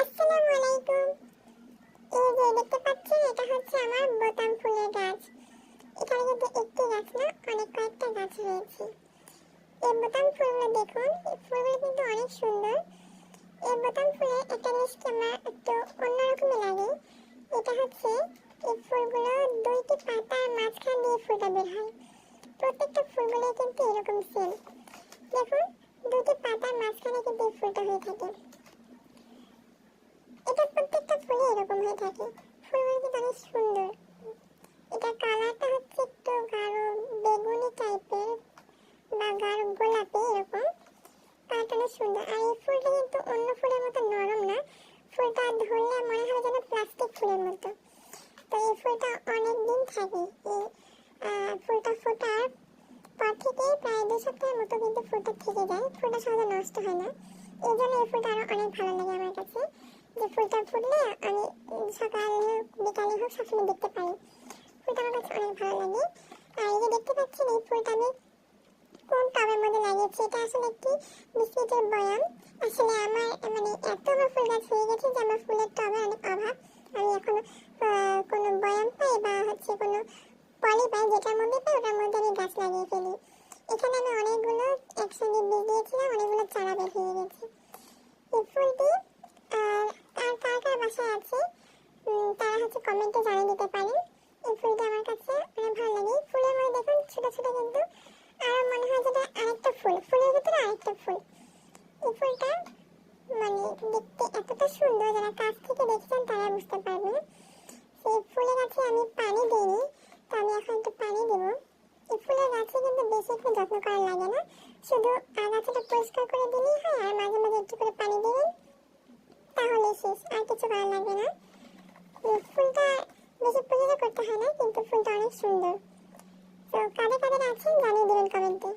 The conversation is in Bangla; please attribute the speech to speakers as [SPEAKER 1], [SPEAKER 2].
[SPEAKER 1] আসসালামু আলাইকুম এই যে দেখতে পাচ্ছেন, এটা হচ্ছে আমার বোতাম ফুলের গাছ। এখানে কিন্তু একটি গাছ না, অনেক কয়েকটা গাছ রয়েছে। এই বোতাম ফুলগুলো দেখুন, এই ফুলগুলো কিন্তু অনেক সুন্দর। এই বোতাম ফুলের একটা জিনিস আমার একটু অন্যরকমই লাগে, এটা হচ্ছে এই ফুলগুলো দুইটি পাতার মাঝখান দিয়ে ফুলটা বের হয়। প্রত্যেকটা ফুলগুলো কিন্তু এরকম সেম দেখুন দুটি পাতার মাঝখানে কিন্তু এই ফুলটা হয়ে থাকে এটা প্রত্যেকটা ফুলে এরকম হয়ে থাকে। ফুলগুলো অনেক সুন্দর। এটা কালারটা হচ্ছে একটু গাঢ় বেগুনি টাইপের বা গাঢ় গোলাপি এরকম। অনেক সুন্দর। আর এই ফুলটা কিন্তু অন্য ফুলের মতো নরম না। ফুলটা ধরলে মনে হয় যেন প্লাস্টিক ফুলের মতো। তো এই ফুলটা অনেক দিন থাকে এই ফুলটা ফোটার পর থেকে প্রায় দু সপ্তাহের মতো কিন্তু ফুলটা থেকে যায়। ফুলটা সহজে নষ্ট হয় না। এই জন্য এই ফুলটা আরও অনেক ভালো লাগে আমার কাছে। যে ফুলটা ফুটলে আমি সকালে হোক, বিকালে হোক সবসময় দেখতে পারি ফুলটা আমার কাছে অনেক ভালো লাগে। আর এই যে দেখতে পাচ্ছেন, এই ফুলটা আমি কোন টবের মধ্যে লাগিয়েছি? এটা আসলে একটি বিস্কিটের বয়াম। আসলে আমার মানে এত আমার ফুল গাছ হয়ে গেছে যে আমার ফুলের টবে অনেক অভাব। আমি এখন কোনো বয়াম পাই বা হচ্ছে কোনো পলি পাই, যেটার মধ্যে পাই, ওটার মধ্যে আমি গাছ লাগিয়ে ফেলি। এখানে আমি অনেকগুলো একসঙ্গে বীজ দিয়েছিলাম অনেকগুলো চারা বের হয়ে গেছে এই ফুলটি আর আর কার কার বাসায় আছে উম, তারা হচ্ছে কমেন্টে জানিয়ে দিতে পারেন। এই ফুলটা আমার কাছে অনেক ভালো লাগে। ফুলের মধ্যে দেখুন, ছোট ছোট কিন্তু আর মনে হয় যেটা আরেকটা ফুল, ফুলের ভিতরে আরেকটা ফুল। এই ফুলটা মানে দেখতে এতটা সুন্দর যারা কাছ থেকে দেখছেন তারা বুঝতে পারবেন। সেই ফুলের গাছে আমি পানি দিইনি, তো আমি এখন একটু পানি দেবো। এই ফুলের গাছে কিন্তু বেশি একটু যত্ন করা লাগে না। শুধু আগাছাটা পরিষ্কার করে দিলেই হয়, আর মাঝে মাঝে একটু করে পানি দিবেন তাহলে শেষ, আর কিছু করা লাগবে না এই ফুলটা বেশি পরিচর্যা করতে হয় না কিন্তু ফুলটা অনেক সুন্দর। তো কাদের কাদের আছেন? জানিয়ে দেবেন কমেন্টে